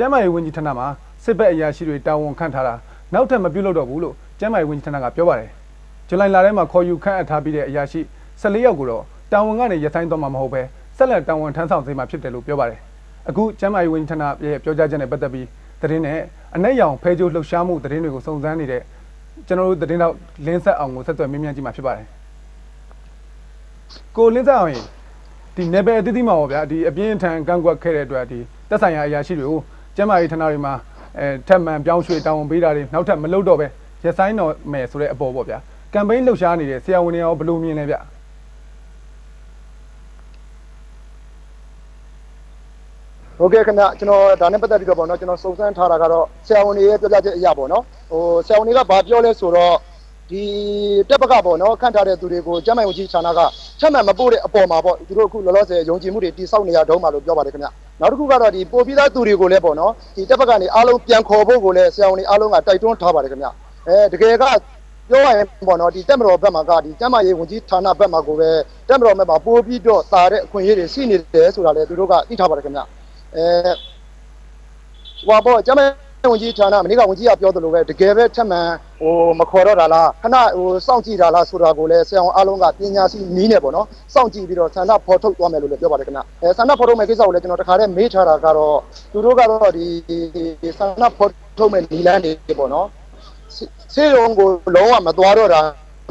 ကျမ်းမာရေးဝန်ကြီးဌာနမှာစစ်ဘက်အရာရှိတွေတာဝန်ခန့်ထားတာနောက်ထပ်မပြုတ်လို့တော့ဘူးလို့ကျမ်းမာရေးဝန်ကြီးဌာနကပြောပါတယ်ဇူလိုင်လထဲမှာခေါ်ယူခန့်အပ်ထားပြီးတဲ့အရာရှိ14ယောက်ကိုတော့တာဝန်ကနေရပ်ဆိုင်းသွားမှာမဟုတ်ပဲဆက်လက်တာဝန်ထမ်းဆောင်စေမှာဖြစ်တယ်လို့ပြောပါတယ်အခုကျမ်းမာရေးဝန်ကြီးဌာနရဲ့ပြောကြားချက်နဲ့ပတ်သက်ပြီးသတင်းနဲ့အ내ရောင်ဖဲကြိုးလှုပ်ရှားမှုသတင်းတွေကိုစုံစမ်းနေတဲ့ကျွန်တော်တို့သတင်းတော့လင်းဆက်အောင်ကိုဆက်သွယ်မြင်းမြန်းကြည့်မှာဖြစ်ပါတယ်ကိုလင်းဆက်အောင်ရင်ဒီနယ်ပယ်အသီးသီးမှာပေါ့ဗျာဒီအပြင်းအထန်ကန့်ကွက်ခဲ့တဲ့အတွက်ဒီတက်ဆိုင်ရာအရာရှိတွေကို ကျန်းမာရေးဌာနတွေမှာအဲထက်မှန်ပြောင်းရွှေ့တောင်းဝန်ပေးတာတွေနောက်ထပ်မလုပ်တော့ပဲရက်ဆိုင်တော့မယ်ဆိုတဲ့အပေါ်ပေါ့ဗျာကမ်ပိန်းလှုပ်ရှားနေတဲ့ဆရာဝန်တွေရောဘယ်လိုမြင်လဲဗျဟုတ်ကဲ့ခင်ဗျကျွန်တော်ဒါနဲ့ပတ်သက်ပြီးတော့ပေါ့နော်ကျွန်တော်စုံစမ်းထားတာကတော့ဆရာဝန်တွေရဲ့ပြောပြချက်အရာပေါ့နော်ဟိုဆရာဝန်တွေကဘာပြောလဲဆိုတော့ ဒီတက်ပကပေါ့နော်ခန့်ထားတဲ့သူတွေကိုကျမ်းမိုင်ဝန်ကြီးဌာနကချက်မှန်မပို့တဲ့အပေါ်မှာပေါ့သူတို့အခုလောလောဆယ်ယုံကြည်မှုတွေတိစောက်နေရတုံးပါလို့ပြောပါတယ်ခင်ဗျနောက်တစ်ခုကတော့ဒီပို့ပြီးသားသူတွေကိုလည်းပေါ့နော်ဒီတက်ပကနေအားလုံးပြန်ခေါ်ဖို့ကိုလည်းဆရာဝန်တွေအားလုံးကတိုက်တွန်းထားပါတယ်ခင်ဗျအဲတကယ်ကပြောရရင်ပေါ့နော်ဒီတက်မတော်ဘက်မှာကဒီကျမ်းမာရေးဝန်ကြီးဌာနဘက်မှာကိုပဲတက်မတော်ဘက်မှာပို့ပြီးတော့တာတဲ့အခွင့်အရေးတွေရှိနေတယ်ဆိုတာလည်းသူတို့ကသိထားပါတယ်ခင်ဗျအဲဟိုပါပေါ့ကျမ်းမာရေး ဝန်ကြီးဌာနမနေ့ကဝန်ကြီးကပြောသလိုပဲတကယ်ပဲထက်မှန်ဟိုမခေါ်တော့တာလားခဏဟိုစောင့်ကြည့်တာလားဆိုတာကိုလည်းဆရာအောင်အားလုံးကပညာရှိနီးနေပေါ့နော်စောင့်ကြည့်ပြီးတော့ဆန္ဒဖော်ထုတ်သွားမယ်လို့လည်းပြောပါတယ်ခင်ဗျအဲဆန္ဒဖော်ထုတ်မယ်ကိစ္စကိုလည်းကျွန်တော်တခါတည်းမေးထားတာကတော့သူတို့ကတော့ဒီဆန္ဒဖော်ထုတ်မယ်နီလန်းနေပေါ့နော်ဆေးရုံကိုလုံးဝမသွားတော့တာ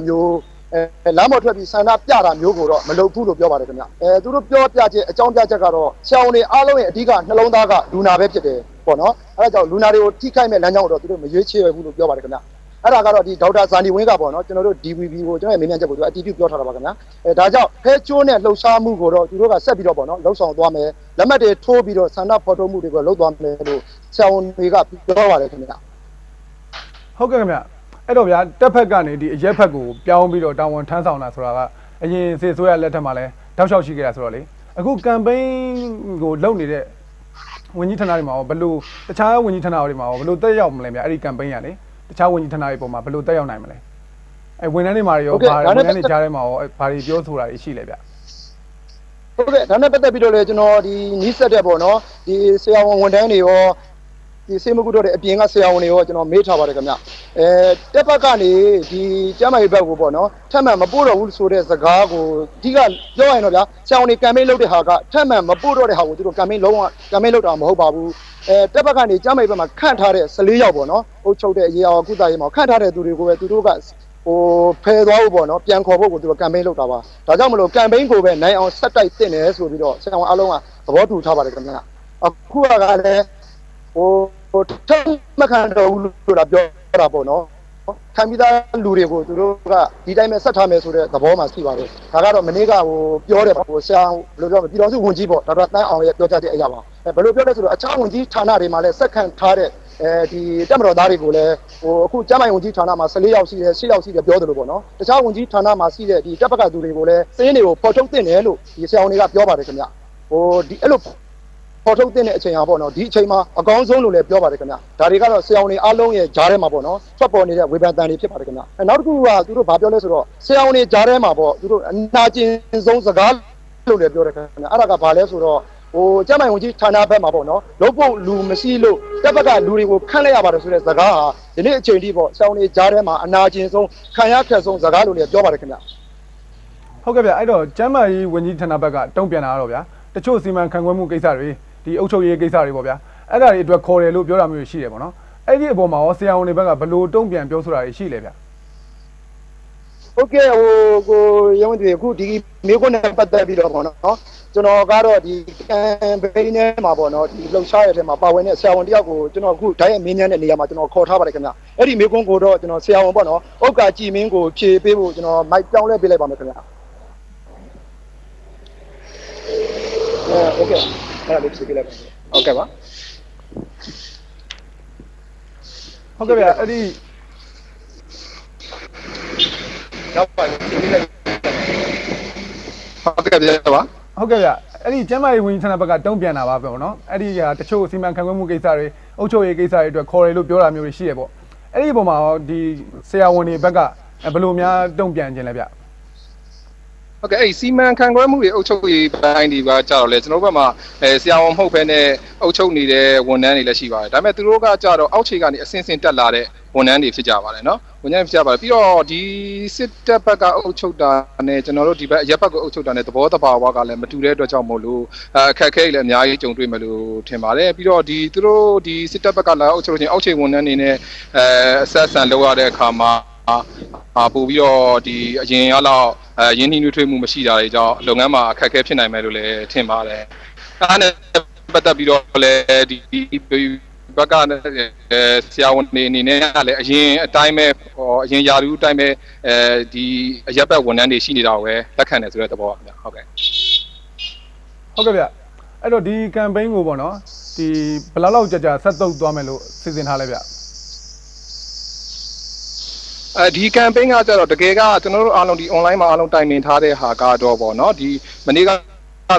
မျိုးအဲလမ်းပေါ်ထွက်ပြီးဆန္ဒပြတာမျိုးကိုတော့မလုပ်ဘူးလို့ပြောပါတယ်ခင်ဗျအဲသူတို့ပြောပြချက်အကြောင်းပြချက်ကတော့ဆရာဝန်တွေအားလုံးရဲ့အဓိကနှလုံးသားကလူနာပဲဖြစ်တယ် ပေါ့နော်အဲဒါကြောင့်လူနာတွေကိုထိခိုက်မဲ့လမ်းကြောင်းကိုတော့သူတို့မရွေးချယ်ဘူးလို့ပြောပါတယ်ခင်ဗျအဲ့ဒါကတော့ဒီဒေါက်တာဇာနီဝင်းကပေါ့နော်ကျွန်တော်တို့ DVB ကိုကျွန်တော်ရဲ့မေးမြန်းချက်ကိုသူအတီးပြုပြောထားတာပါခင်ဗျအဲဒါကြောင့်ဖဲချိုးနဲ့လှုပ်ရှားမှုကိုတော့သူတို့ကဆက်ပြီးတော့ပေါ့နော်လှုပ်ဆောင်သွားမယ်လက်မှတ်တွေထိုးပြီးတော့ဆန္ဒဖော်ထုတ်မှုတွေကိုလှုပ်သွားမယ်လို့ဆရာဝန်တွေကပြောပါတယ်ခင်ဗျဟုတ်ကဲ့ခင်ဗျအဲ့တော့ဗျာတက်ဖက်ကနေဒီအရက်ဖက်ကိုပြောင်းပြီးတော့တာဝန်ထမ်းဆောင်တာဆိုတာကအရင်စေဆိုးရလက်ထက်မှာလဲတောက်လျှောက်ရှိခဲ့တာဆိုတော့လေအခုကမ်ပိန်းကိုလုပ်နေတဲ့ ဝန်ကြီးဌာနတွေမှာရောဘယ်လိုတခြားဝန်ကြီးဌာနတွေမှာရောဘယ်လိုတက်ရောက်မလဲဗျာအဲ့ဒီကမ်ပိန်းကလေတခြားဝန်ကြီးဌာနတွေပေါ်မှာဘယ်လိုတက်ရောက်နိုင်မလဲအဲဝန်ထမ်းတွေမှာရောဟုတ်ကဲ့ဘာဒါဝန်နဲ့ထမ်းတွေကြားထဲမှာရောဘာတွေပြောဆိုတာတွေရှိလဲဗျဟုတ်ကဲ့ဒါနဲ့ပတ်သက်ပြီးတော့လည်းကျွန်တော်ဒီနီးစက်တဲ့ပေါ့နော်ဒီဆရာဝန်ဝန်ထမ်းတွေရော ဒီစေမကုတော့တဲ့အပြင်ကဆရာဝန်တွေရောကျွန်တော်မေးထားပါတယ်ခင်ဗျအဲတက်ပတ်ကနေဒီကျမ်းမာရေးဘက်ကိုပေါ့နော်ထပ်မံမပို့တော့ဘူးဆိုတဲ့စကားကိုအဓိကပြောရရင်တော့ဗျာဆရာဝန်တွေကမ်ပိန်းလုပ်တဲ့ဟာကထပ်မံမပို့တော့တဲ့ဟာကိုသူတို့ကမ်ပိန်းလုံးဝကမ်ပိန်းလုပ်တာမဟုတ်ပါဘူးအဲတက်ပတ်ကနေကျမ်းမာရေးဘက်မှာခန့်ထားတဲ့14ယောက်ပေါ့နော်အုပ်ချုပ်တဲ့အရေးအဝကုသရေးမှာခန့်ထားတဲ့သူတွေကိုပဲသူတို့ကဟိုဖယ်သွားဖို့ပေါ့နော်ပြန်ခေါ်ဖို့ကိုသူကကမ်ပိန်းလုပ်တာပါဒါကြောင့်မလို့ကမ်ပိန်းကိုပဲနိုင်အောင်ဆက်တိုက်တင်တယ်ဆိုပြီးတော့ဆရာဝန်အားလုံးကသဘောတူထားပါတယ်ခင်ဗျာအခုကလည်းဟို ဟိုထက်မခံတော့ဘူးလို့တာပြောတာပေါ့နော်ခံပြီးသားလူတွေကိုသူတို့ကဒီတိုင်းပဲဆက်ထားမယ်ဆိုတဲ့သဘောမှရှိပါတယ်ဒါကတော့မနေ့ကဟိုပြောတယ်ပေါ့ဟိုဆရာဘယ်လိုပြောမလဲပြည်တော်စုဝန်ကြီးပေါ့ဒါတော့တန်းအောင်ရဲ့ပြောကြားတဲ့အရာပါအဲဘယ်လိုပြောလဲဆိုတော့အခြားဝန်ကြီးဌာနတွေမှာလည်းဆက်ခံထားတဲ့အဲဒီတက်မတော်သားတွေကိုလည်းဟိုအခုကျမ်းမာရေးဝန်ကြီးဌာနမှာ14ယောက်ရှိတယ်10ယောက်ရှိတယ်ပြောတယ်လို့ပေါ့နော်တခြားဝန်ကြီးဌာနမှာရှိတဲ့ဒီတက်ပကသူတွေကိုလည်းစင်းတွေကိုပေါ်ထုတ်တင်တယ်လို့ဒီဆရာဝန်တွေကပြောပါတယ်ခင်ဗျဟိုဒီအဲ့လို ပေါ်ထုတ်တင်တဲ့အချိန်ဟာပေါ့နော်ဒီအချိန်မှာအကောင်းဆုံးလို့လည်းပြောပါတယ်ခင်ဗျဒါတွေကတော့ဆရာဝန်တွေအားလုံးရဲ့ဂျားထဲမှာပေါ့နော်ထွက်ပေါ်နေတဲ့ဝေဖန်တန်တွေဖြစ်ပါတယ်ခင်ဗျအဲနောက်တစ်ခုကသူတို့ဘာပြောလဲဆိုတော့ဆရာဝန်တွေဂျားထဲမှာပေါ့သူတို့အနာကျင်ဆုံးစကားလို့လည်းပြောတယ်ခင်ဗျအဲ့ဒါကဘာလဲဆိုတော့ဟိုကျမ်းမိုင်ဝင်ကြီးဌာနဘက်မှာပေါ့နော်လုံးဖို့လူမရှိလို့တက်ဘက်ကလူတွေကိုခန့်လိုက်ရပါတယ်ဆိုတဲ့စကားဟာဒီနေ့အချိန်ထိပေါ့ဆောင်းနေကြားထဲမှာအနာကျင်ဆုံးခံရခက်ဆုံးစကားလို့လည်းပြောပါတယ်ခင်ဗျဟုတ်ကဲ့ဗျအဲ့တော့ကျမ်းမာရေးဝန်ကြီးဌာနဘက်ကတုံ့ပြန်လာတော့ဗျာတချို့စီမံခန့်ခွဲမှုကိစ္စတွေ ဒီအုပ်ချုပ်ရေးကိစ္စတွေပေါ့ဗျာအဲ့ဒါတွေအတွက်ခေါ်တယ်လို့ပြောတာမျိုးရှိတယ်ပေါ့နော်အဲ့ဒီအပေါ်မှာရောဆရာဝန်တွေဘက်ကဘလို့တုံ့ပြန်ပြောဆိုတာရှိလဲဗျာဟုတ်ကဲ့ဟိုကိုရောင်းတယ်အခုဒီမေခွန်းနဲ့ပတ်သက်ပြီးတော့ပေါ့နော်ကျွန်တော်ကတော့ဒီကမ်ပိန်းထဲမှာပေါ့နော်ဒီလှုပ်ရှားရတဲ့မှာပါဝင်တဲ့ဆရာဝန်တယောက်ကိုကျွန်တော်အခုတိုင်းအမင်းညမ်းတဲ့နေရာမှာကျွန်တော်ခေါ်ထားပါတယ်ခင်ဗျအဲ့ဒီမေခွန်းကိုတော့ကျွန်တော်ဆရာဝန်ပေါ့နော်ဥက္ကာကြည်မင်းကိုဖြေပေးဖို့ကျွန်တော်မိုက်ပြောင်းလဲပေးလိုက်ပါမယ်ခင်ဗျအဲဟုတ်ကဲ့ အဲ့ဒါလေးဖြေပေးလိုက်ပါမယ်ဟုတ်ကဲ့ပါဟုတ်ကဲ့ဗျအဲ့ဒီနောက်ပါဖြေပေးလိုက်ဟုတ်ကဲ့ပြပါဟုတ်ကဲ့ဗျအဲ့ဒီကျမ်းမာရေးဝန်ကြီးဌာနဘက်ကတုံ့ပြန်တာပါပဲပေါ့နော်အဲ့ဒီကတချို့စီမံခန့်ခွဲမှုကိစ္စတွေအုပ်ချုပ်ရေးကိစ္စတွေအတွက်ခေါ်တယ်လို့ပြောတာမျိုးတွေရှိရပေါ့အဲ့ဒီအပေါ်မှာရောဒီဆရာဝန်တွေဘက်ကဘယ်လိုများတုံ့ပြန်ခြင်းလဲဗျ ဟုတ်ကဲ့အဲ့ဒီစီမံခန့်ခွဲမှုတွေအုပ်ချုပ်ရေးပိုင်းဒီကကြတော့လေကျွန်တော်တို့ဘက်မှာအဲဆရာဝန်မဟုတ်ဘဲနဲ့အုပ်ချုပ်နေတဲ့ဝန်ထမ်းတွေလည်းရှိပါတယ်ဒါပေမဲ့သူတို့ကကြတော့အောက်ခြေကနေအစင်းစင်းတက်လာတဲ့ဝန်ထမ်းတွေဖြစ်ကြပါတယ်နော်ဝန်ထမ်းဖြစ်ကြပါတယ်ပြီးတော့ဒီစစ်တပ်ဘက်ကအုပ်ချုပ်တာနဲ့ကျွန်တော်တို့ဒီဘက်အရက်ဘက်ကအုပ်ချုပ်တာနဲ့သဘောတဘာဝကလည်းမတူတဲ့အတွက်ကြောင့်မို့လို့အဲအခက်အခဲတွေလည်းအများကြီးကြုံတွေ့မယ်လို့ထင်ပါတယ်ပြီးတော့ဒီသူတို့ဒီစစ်တပ်ဘက်ကလာအုပ်ချုပ်လို့ချင်းအောက်ခြေဝန်ထမ်းတွေနဲ့အဲအဆက်အဆံလုပ်ရတဲ့အခါမှာ အာပို့ပြီးတော့ဒီအရင်အလောက်အဲရင်းနှီးနှွေးထွေးမှုမရှိတာတွေကြောင့်လုပ်ငန်းမှာအခက်အခဲဖြစ်နိုင်မယ်လို့လည်းထင်ပါတယ်။အဲဒါနဲ့ပတ်သက်ပြီးတော့လည်းဒီဘက်ကအဲဆရာဝန်တွေအနေနဲ့ကလည်းအရင်အတိုင်းပဲဟောအရင်ယာရူအတိုင်းပဲအဲဒီအရက်ဘက်ဝန်ထမ်းတွေရှိနေတာကိုပဲလက်ခံတယ်ဆိုတဲ့သဘောပါဗျာဟုတ်ကဲ့ဟုတ်ကဲ့ဗျအဲ့တော့ဒီ campaign ကိုပေါ့နော်ဒီဘယ်လောက်လောက်ကြာကြာဆက်တုပ်သွားမယ်လို့စီစဉ်ထားလဲဗျ အဲဒီ campaign ကကြတော့တကယ်ကကျွန်တော်တို့အားလုံးဒီ online မှာအားလုံးတိုင်ပင်ထားတဲ့ဟာကတော့ဗောနော်ဒီမနေ့ကက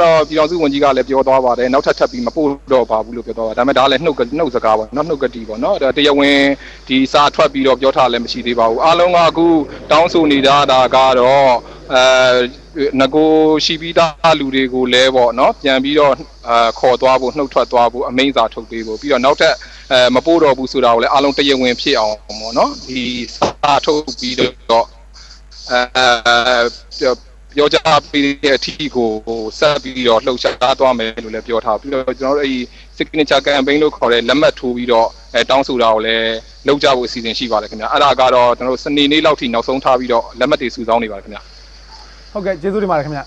တော့ပြည်တော်စုဝန်ကြီးကလည်းပြောသွားပါတယ်နောက်ထပ်ထပ်ပြီးမပို့တော့ပါဘူးလို့ပြောသွားပါတယ်ဒါပေမဲ့ဒါလည်းနှုတ်ကနှုတ်စကားပေါ့နော်နှုတ်ကတိပေါ့နော်ဒါတရားဝင်ဒီစာထွက်ပြီးတော့ပြောထားလည်းမရှိသေးပါဘူးအားလုံးကအခုတောင်းဆိုနေတာဒါကတော့အဲငကိုရှိပြီးသားလူတွေကိုလည်းပေါ့နော်ပြန်ပြီးတော့အာခေါ်သွားဖို့နှုတ်ထွက်သွားဖို့အမိန့်စာထုတ်ပေးဖို့ပြီးတော့နောက်ထပ် အဲမပို့တော့ဘူးဆိုတာကိုလည်းအားလုံးတရားဝင်ဖြစ်အောင်ပေါ့နော်ဒီစာထုတ်ပြီးတော့အဲပြောကြပြီးတဲ့အထီးကိုဆက်ပြီးတော့လှုပ်ရှားသွားမယ်လို့လည်းပြောထားပြီးတော့ကျွန်တော်တို့အဲဒီ signature campaign လို့ခေါ်တဲ့လက်မှတ်ထိုးပြီးတော့အဲတောင်းဆိုတာကိုလည်းလုပ်ကြဖို့အစီအစဉ်ရှိပါတယ်ခင်ဗျာအဲ့ဒါကတော့ကျွန်တော်တို့စနေနေ့လောက်ထိနောက်ဆုံးထားပြီးတော့လက်မှတ်တွေစုဆောင်းနေပါတယ်ခင်ဗျာဟုတ်ကဲ့ကျေးဇူးတင်ပါတယ်ခင်ဗျ